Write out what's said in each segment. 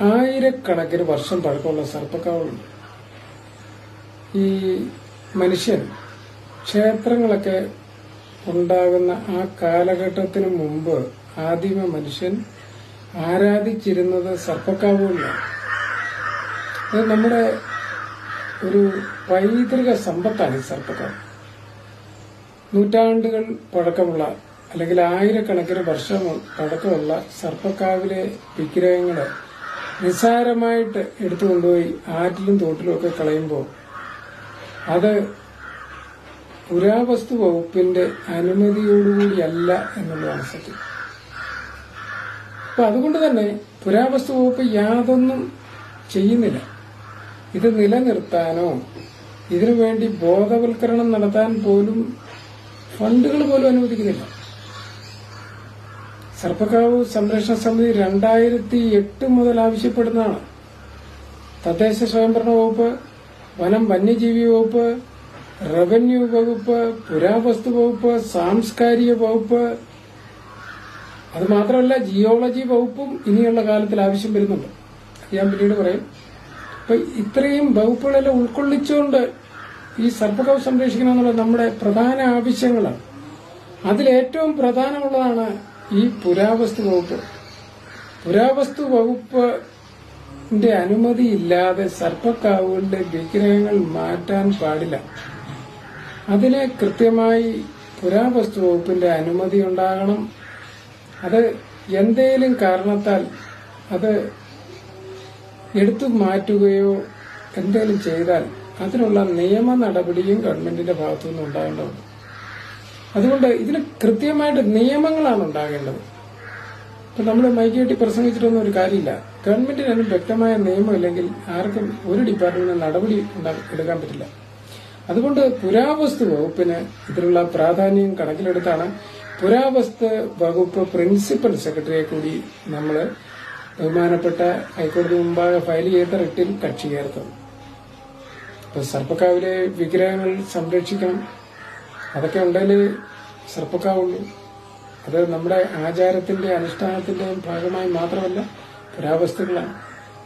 ആയിരക്കണക്കിന് വർഷം പഴക്കമുള്ള സർപ്പക്കാവുണ്ട്. ഈ മനുഷ്യൻ ക്ഷേത്രങ്ങളൊക്കെ ഉണ്ടാകുന്ന ആ കാലഘട്ടത്തിന് മുമ്പ് ആദിമ മനുഷ്യൻ ആരാധിച്ചിരുന്നത് സർപ്പക്കാവുകളിലാണ്. അത് നമ്മുടെ ഒരു പൈതൃക സമ്പത്താണ് ഈ സർപ്പക്കാവ്. നൂറ്റാണ്ടുകൾ പഴക്കമുള്ള അല്ലെങ്കിൽ ആയിരക്കണക്കിന് വർഷം പഴക്കമുള്ള സർപ്പക്കാവിലെ വിഗ്രഹങ്ങൾ നിസ്സാരമായിട്ട് എടുത്തു കൊണ്ടുപോയി ആറ്റിലും തോട്ടിലും ഒക്കെ കളയുമ്പോൾ അത് പുരാവസ്തു വകുപ്പിന്റെ അനുമതിയോടുകൂടിയല്ല എന്നുള്ളതാണ് സത്യം. അപ്പൊ അതുകൊണ്ട് തന്നെ പുരാവസ്തു വകുപ്പ് യാതൊന്നും ചെയ്യുന്നില്ല. ഇത് നിലനിർത്താനോ ഇതിനുവേണ്ടി ബോധവൽക്കരണം നടത്താൻ പോലും ഫണ്ടുകൾ പോലും അനുവദിക്കുന്നില്ല. സർപ്പക്കാവ് സംരക്ഷണ സമിതി രണ്ടായിരത്തി എട്ട് മുതൽ ആവശ്യപ്പെടുന്നതാണ്. തദ്ദേശ സ്വയംഭരണ വകുപ്പ് വനം വന്യജീവി വകുപ്പ് റവന്യൂ വകുപ്പ് പുരാവസ്തു വകുപ്പ് സാംസ്കാരിക വകുപ്പ് അത് മാത്രമല്ല ജിയോളജി വകുപ്പും ഇനിയുള്ള കാലത്തിൽ ആവശ്യം വരുന്നുണ്ട്. ഞാൻ പിന്നീട് പറയും. അപ്പൊ ഇത്രയും വകുപ്പുകളെല്ലാം ഉൾക്കൊള്ളിച്ചുകൊണ്ട് ഈ സർപ്പകവ് സംരക്ഷിക്കണം എന്നുള്ളത് നമ്മുടെ പ്രധാന ആവശ്യങ്ങളാണ്. അതിലേറ്റവും പ്രധാനമുള്ളതാണ് ഈ പുരാവസ്തു വകുപ്പ്. പുരാവസ്തു വകുപ്പിന്റെ അനുമതിയില്ലാതെ സർപ്പക്കാവുകളുടെ വിഗ്രഹങ്ങൾ മാറ്റാൻ പാടില്ല. അതിന് കൃത്യമായി പുരാവസ്തു വകുപ്പിന്റെ അനുമതി ഉണ്ടാകണം. അത് എന്തേലും കാരണത്താൽ അത് എടുത്തു മാറ്റുകയോ എന്തേലും ചെയ്താൽ അതിനുള്ള നിയമ നടപടിയും ഗവൺമെന്റിന്റെ ഭാഗത്തുനിന്ന് ഉണ്ടാകേണ്ടതുണ്ട്. അതുകൊണ്ട് ഇതിന് കൃത്യമായിട്ട് നിയമങ്ങളാണ് ഉണ്ടാകേണ്ടത്. ഇപ്പൊ നമ്മൾ മൈക്കേട്ടി പ്രസംഗിച്ചിട്ടൊന്നും ഒരു കാര്യമില്ല. ഗവൺമെന്റിന് അതിന് വ്യക്തമായ നിയമം ഇല്ലെങ്കിൽ ആർക്കും ഒരു ഡിപ്പാർട്ട്മെന്റിന് നടപടി എടുക്കാൻ പറ്റില്ല. അതുകൊണ്ട് പുരാവസ്തു വകുപ്പിന് ഇതിനുള്ള പ്രാധാന്യം കണക്കിലെടുത്താണ് പുരാവസ്തു വകുപ്പ് പ്രിൻസിപ്പൽ സെക്രട്ടറിയെ കൂടി നമ്മൾ ബഹുമാനപ്പെട്ട ഹൈക്കോടതി മുമ്പാകെ ഫയൽ ചെയ്ത റിട്ടിൽ കക്ഷി ചേർത്തത് ഇപ്പൊ സർപ്പക്കാവിലെ വിഗ്രഹങ്ങൾ സംരക്ഷിക്കണം. അതൊക്കെ ഉണ്ടെങ്കിൽ സർപ്പക്കാവുള്ളൂ അത് നമ്മുടെ ആചാരത്തിന്റെ അനുഷ്ഠാനത്തിന്റെയും ഭാഗമായി മാത്രമല്ല പുരാവസ്തുക്കളാണ്.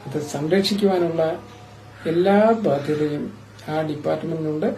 അത് സംരക്ഷിക്കുവാനുള്ള എല്ലാ ബാധ്യതയും ആ ഡിപ്പാർട്ട്മെന്റിനുണ്ട്.